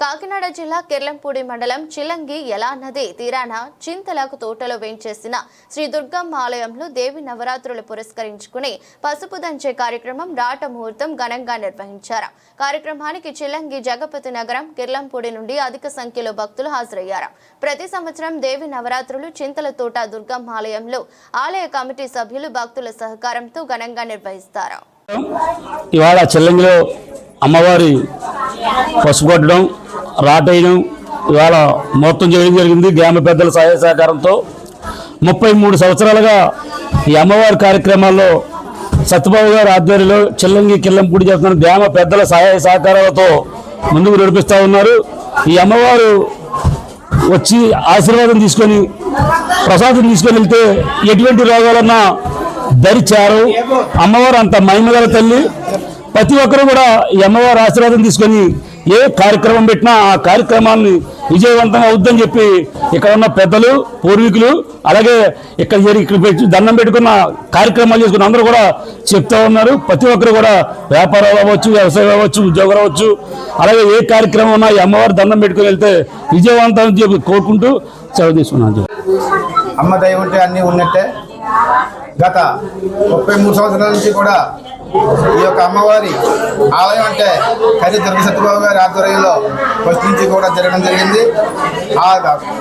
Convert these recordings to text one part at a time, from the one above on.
కాకినాడ జిల్లా కిర్లంపూడి మండలం చిలంగి ఎలా నది తీరాన చింతలకు తోటలో వేయించేసిన శ్రీ దుర్గమ్మ ఆలయంలో దేవి నవరాత్రులు పురస్కరించుకుని పసుపు దంచే కార్యక్రమం రాట ముహూర్తం ఘనంగా నిర్వహించారు. కార్యక్రమానికి చిలంగి జగపతి నగరం కిర్లంపూడి నుండి అధిక సంఖ్యలో భక్తులు హాజరయ్యారు. ప్రతి సంవత్సరం దేవి నవరాత్రులు చింతల తోట దుర్గమ్మ ఆలయంలో ఆలయ కమిటీ సభ్యులు భక్తుల సహకారంతో ఘనంగా నిర్వహిస్తారు. ఇవాళ చెల్లంగిలో అమ్మవారి పసుపు రాటేయడం ఇవాళ మొత్తం చేయడం జరిగింది. గ్రామ పెద్దల సహాయ సహకారంతో ముప్పై మూడు సంవత్సరాలుగా ఈ అమ్మవారి కార్యక్రమాల్లో సత్యబాబు గారి ఆధ్వర్యంలో చిల్లంగి కిల్లంపూడి చేస్తున్న గ్రామ పెద్దల సహాయ సహకారాలతో ముందుకు నడిపిస్తూ ఉన్నారు. ఈ అమ్మవారు వచ్చి ఆశీర్వాదం తీసుకొని ప్రసాదం తీసుకొని వెళ్తే ఎటువంటి రోగాలన్నా దరిచారు అమ్మవారు అంత మహిమగల తల్లి. ప్రతి ఒక్కరు కూడా ఈ అమ్మవారు ఆశీర్వాదం తీసుకొని ఏ కార్యక్రమం పెట్టినా ఆ కార్యక్రమాన్ని విజయవంతంగా అవుద్దని చెప్పి ఇక్కడ ఉన్న పెద్దలు పూర్వీకులు అలాగే ఇక్కడ చేరి- ఇక్కడ పెట్టి దండం పెట్టుకున్న కార్యక్రమాలు చేసుకున్న అందరూ కూడా చెప్తా ఉన్నారు. ప్రతి ఒక్కరు కూడా వ్యాపారాలు అవ్వచ్చు వ్యవసాయం అవ్వచ్చు ఉద్యోగాలు అవ్వచ్చు. అలాగే ఏ కార్యక్రమం ఉన్నా ఈ అమ్మవారు దండం పెట్టుకుని వెళ్తే విజయవంతం అని చెప్పి కోరుకుంటూ సెలవు తీసుకున్నాను. అమ్మ దయ ఉంటే అన్నీ ఉన్నట్టే. గత ముప్పై మూడు సంవత్సరాల నుంచి కూడా ఈ యొక్క అమ్మవారి ఆలయం అంటే కది దుర్గ సత్యబాబు గారి ఆధ్వర్యంలో ఫస్ట్ నుంచి కూడా జరగడం జరిగింది. ఆ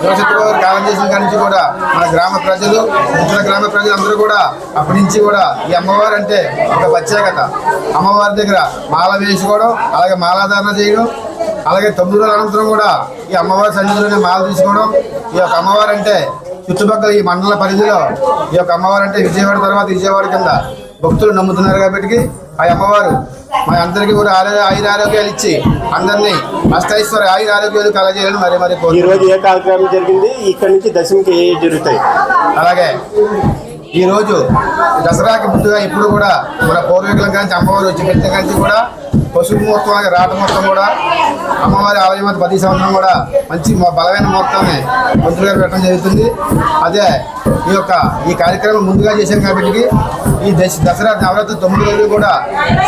దుర్గ సత్యబాబు గారు కాలం చేసిన కాడి నుంచి కూడా మన గ్రామ ప్రజలు ఇతర గ్రామ ప్రజలు అందరూ కూడా అప్పటి నుంచి కూడా ఈ అమ్మవారు అంటే ఒక ప్రత్యేకత. అమ్మవారి దగ్గర మాల వేసుకోవడం అలాగే మాలాధారణ చేయడం అలాగే తొమ్మిది రోజుల అనంతరం కూడా ఈ అమ్మవారి సన్నిధిలోనే మాల తీసుకోవడం. ఈ యొక్క అమ్మవారు అంటే చుట్టుపక్కల ఈ మండల పరిధిలో ఈ యొక్క అమ్మవారు అంటే విజయవాడ తర్వాత విజయవాడ కింద భక్తులు నమ్ముతున్నారు కాబట్టి ఆ అమ్మవారు మా అందరికీ కూడా ఆరోగ్య ఆయుర ఆరోగ్యాలు ఇచ్చి అందరినీ అష్టైశ్వర ఆయుర ఆరోగ్యాలు కలజేయాలని మరి మరి ఈ రోజు ఏ కార్యక్రమం జరిగింది? ఇక్కడ నుంచి దశమికి ఏ జరుగుతాయి? అలాగే. ఈరోజు దసరాకి ముందుగా ఇప్పుడు కూడా మన పూర్వీకులం కానీ అమ్మవారు వచ్చి పెట్టిన కానీ కూడా పశువు ముహూర్తం అలాగే రాట ముహూర్తం కూడా అమ్మవారి ఆలయం వద్ద ప్రతి సంవత్సరం కూడా మంచి బలమైన ముహూర్తాన్ని మంత్రులు గారు పెట్టడం జరుగుతుంది. అదే ఈ యొక్క ఈ కార్యక్రమం ముందుగా చేశాం కాబట్టి ఈ దశ దసరా నవరాత్రి తొమ్మిది రోజులు కూడా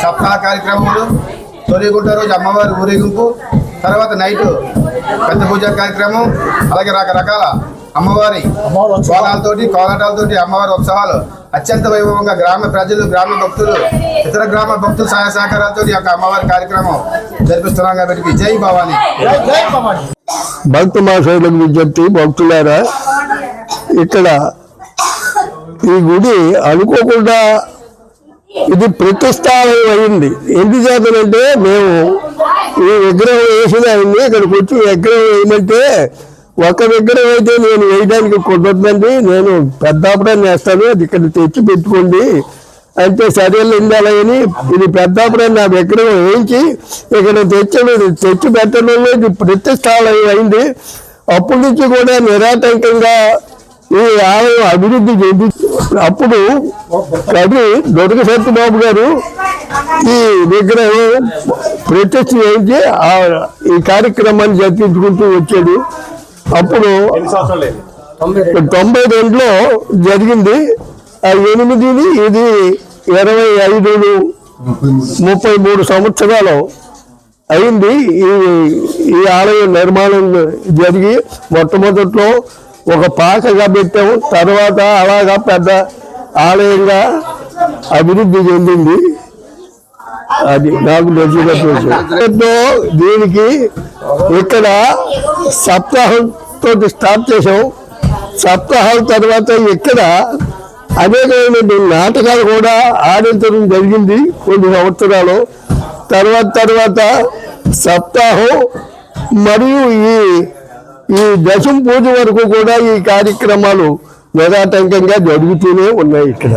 సప్తాహ కార్యక్రమాలు తొలిగుంట రోజు అమ్మవారి ఊరేగింపు తర్వాత నైట్ పెద్ద పూజ కార్యక్రమం అలాగే రకరకాల అమ్మవారి కోలాలతోటి కోలాటాలతోటి అమ్మవారి ఉత్సవాలు. అత్యంత వైభవంగా గ్రామ ప్రజలు గ్రామ భక్తులు ఇతర గ్రామ భక్తుల సహాయ సహకారాలతో యొక్క అమ్మవారి కార్యక్రమం జరిపిస్తున్నాం కాబట్టి జై భవానీ. భక్త మహాశైలకు విజ్ఞప్తి భక్తులారా ఇక్కడ ఈ గుడి అనుకోకుండా ఇది ప్రతిష్టానం అయింది ఎందుకు చేతనంటే మేము ఈ విగ్రహం వేసినాయండి ఇక్కడికి వచ్చి విగ్రహం వేయమంటే ఒక విగ్రహం అయితే నేను వేయడానికి కుదరదండి. నేను పెద్దాపురాన్ని వేస్తాను అది ఇక్కడ తెచ్చి పెట్టుకోండి. అంటే సరేలు ఉండాలని ఇది పెద్దాపురాన్ని నా విగ్రహం వేయించి ఇక్కడ తెచ్చడం తెచ్చి పెట్టడంలో ఇది ప్రతిష్టాలయం అయింది. అప్పటి నుంచి కూడా నిరాటంకంగా ఈ ఆలయం అభివృద్ధి చెంది అప్పుడు కవి దొరక సత్యబాబు గారు ఈ విగ్రహం ప్రత్యక్ష చేయించి ఈ కార్యక్రమాన్ని జరిపించుకుంటూ వచ్చాడు. అప్పుడు ఎన్ని సంవత్సరాలు లేదు తొంభై రెండులో జరిగింది. ఆ ఎనిమిదిని ఇది ఇరవై ఐదులు ముప్పై మూడు సంవత్సరాలు అయింది. ఈ ఈ ఆలయ నిర్మాణం జరిగి మొట్టమొదట్లో ఒక పాకగా పెట్టాము. తర్వాత అలాగా పెద్ద ఆలయంగా అభివృద్ధి చెందింది. అది నాకు తెలిసినట్టు దీనికి ఇక్కడ సప్తాహం తోటి స్టార్ట్ చేసాం సప్తాహాల తర్వాత ఇక్కడ అనేకమైన నాటకాలు కూడా ఆడించడం జరిగింది కొన్ని సంవత్సరాలు. తర్వాత తర్వాత సప్తాహం మరియు ఈ ఈ దశం పూజ వరకు కూడా ఈ కార్యక్రమాలు నిరాటంకంగా జరుగుతూనే ఉన్నాయి ఇక్కడ.